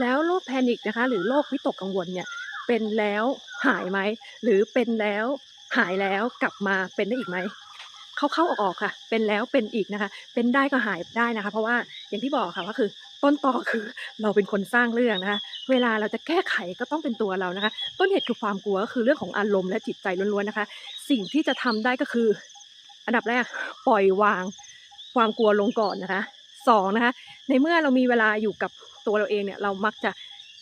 แล้วโรคแพนิคนะคะ หรือโรควิตกกังวลเนี่ยเป็นแล้วหายไหมหรือเป็นแล้วหายแล้วกลับมาเป็นได้อีกไหมเข้าๆออกๆค่ะ เป็นแล้วเป็นอีกนะคะ เป็นได้ก็หายได้นะคะ เพราะว่าอย่างที่บอกค่ะว่าคือต้นตอคือเราเป็นคนสร้างเรื่องนะคะ เวลาเราจะแก้ไขก็ต้องเป็นตัวเรานะคะ ต้นเหตุคือความกลัวก็คือเรื่องของอารมณ์และจิตใจล้วนๆนะคะ สิ่งที่จะทำได้ก็คือ อันดับแรกปล่อยวางความกลัวลงก่อนนะคะ สองนะคะในเมื่อเรามีเวลาอยู่กับตัวเราเองเนี่ยเรามักจะ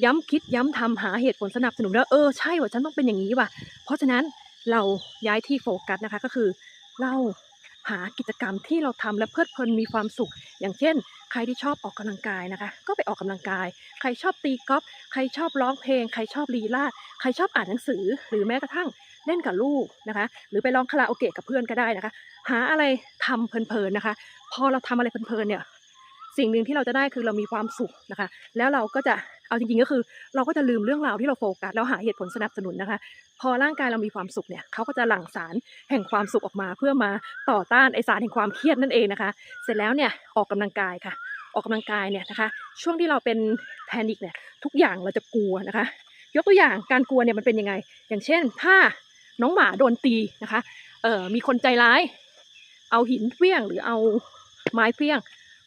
ย้ำคิดย้ำทำหาเหตุผลสนับสนุนว่าเออใช่ว่าฉันต้องเป็นอย่างนี้ว่ะ เพราะฉะนั้นเราย้ายที่โฟกัสนะคะก็คือเราหากิจกรรมที่เราทำและเพลิดเพลินมีความสุข อย่างเช่น ใครที่ชอบออกกำลังกายนะคะ ก็ไปออกกำลังกาย ใครชอบตีกอล์ฟใครชอบร้องเพลง ใครชอบลีลาใครชอบอ่านหนังสือ หรือแม้กระทั่งเล่นกับลูกนะคะ หรือไปร้องคาราโอเกะกับเพื่อนก็ได้นะคะ หาอะไรทำเพลินๆนะคะ พอเราทำอะไรเพลินๆเนี่ย สิ่งหนึ่งที่เราจะได้คือเรามีความสุขนะคะ แล้วเราก็จะเอาจริงๆก็คือ เราก็จะลืมเรื่องราวที่เราโฟกัสแล้วหาเหตุผลสนับสนุนนะคะ พอร่างกายเรามีความสุขเนี่ยเขาก็จะหลั่งสารแห่งความสุขออกมา เพื่อมาต่อต้านไอสารแห่งความเครียดนั่นเองนะคะ เสร็จแล้วเนี่ยออกกำลังกายค่ะ ออกกำลังกายเนี่ยนะคะ ช่วงที่เราเป็นแพนิคเนี่ยทุกอย่างเราจะกลัวนะคะ ยกตัวอย่างการกลัวเนี่ยมันเป็นยังไง อย่างเช่น ถ้าน้องหมาโดนตีนะคะเอ่อมีคนใจร้าย เอาหินเฟี้ยงหรือเอาไม้เฟี้ยง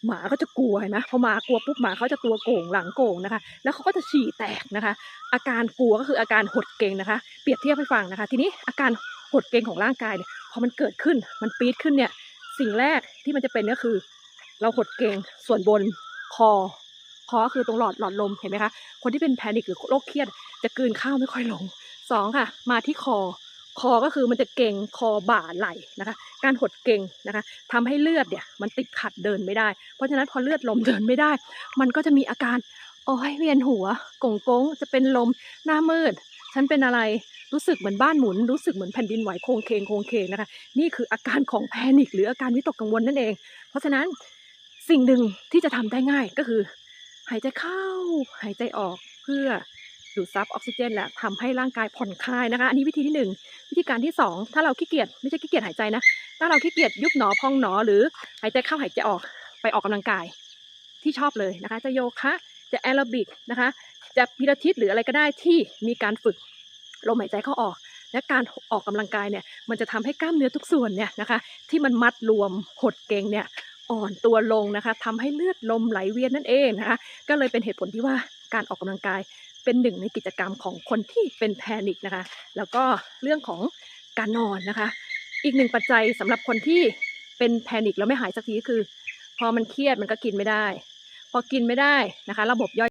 หมาก็จะกลัวนไหมพอหมากลัวปุ๊บหมาเขาจะตัวโก่งหลังโก่งนะคะ แล้วเขาก็จะฉี่แตกนะคะ อาการกลัวก็คืออาการหดเกรงนะคะ เปรียบเทียบให้ฟังนะคะ ทีนี้อาการหดเกรงของร่างกายเนี่ยพอมันเกิดขึ้นมันปี๊ดขึ้นเนี่ยสิ่งแรกที่มันจะเป็นก็คือ เราหดเกรงส่วนบนคอคอคือตรงหลอดหลอดลมเห็นไหมคะคนที่เป็นแพนิคหรือโรคเครียดจะกลืนข้าวไม่ค่อยลงสองค่ะ มาที่คอ คอก็คือมันจะเกร็งคอบ่าไหลนะคะ การหดเกร็งนะคะทำให้เลือดเนี่ยมันติดขัดเดินไม่ได้ เพราะฉะนั้นพอเลือดลมเดินไม่ได้ มันก็จะมีอาการโอ้ยเวียนหัวกงกงจะเป็นลมหน้ามืด ฉันเป็นอะไรรู้สึกเหมือนบ้านหมุน รู้สึกเหมือนแผ่นดินไหวโครงเคงโครงเคงนะคะ นี่คืออาการของแพนิคหรืออาการวิตกกังวลนั่นเอง เพราะฉะนั้นสิ่งหนึ่งที่จะทำได้ง่ายก็คือ หายใจเข้า หายใจออกเพื่อ ดูดซับออกซิเจนและทำให้ร่างกายผ่อนคลายนะคะ อันนี้วิธีที่หนึ่งวิธีการที่สองถ้าเราขี้เกียจไม่ใช่ขี้เกียจหายใจนะ ถ้าเราขี้เกียจยุบหนอพองหนอหรือหายใจเข้าหายใจออกไปออกกำลังกายที่ชอบเลยนะคะ จะโยคะจะแอโรบิกนะคะ จะพิลาทิสหรืออะไรก็ได้ที่มีการฝึกลมหายใจเข้าออก และการออกกำลังกายเนี่ยมันจะทำให้กล้ามเนื้อทุกส่วนเนี่ยนะคะ ที่มันมัดรวมหดเกรงเนี่ยอ่อนตัวลงนะคะทำให้เลือดลมไหลเวียนนั่นเองนะคะ ก็เลยเป็นเหตุผลที่ว่าการออกกำลังกาย เป็นหนึ่งในกิจกรรมของคนที่เป็นแพนิคนะคะ แล้วก็เรื่องของการนอนนะคะ อีกหนึ่งปัจจัยสำหรับคนที่เป็นแพนิคแล้วไม่หายสักทีก็คือ พอมันเครียดมันก็กินไม่ได้ พอกินไม่ได้นะคะ ระบบย่อย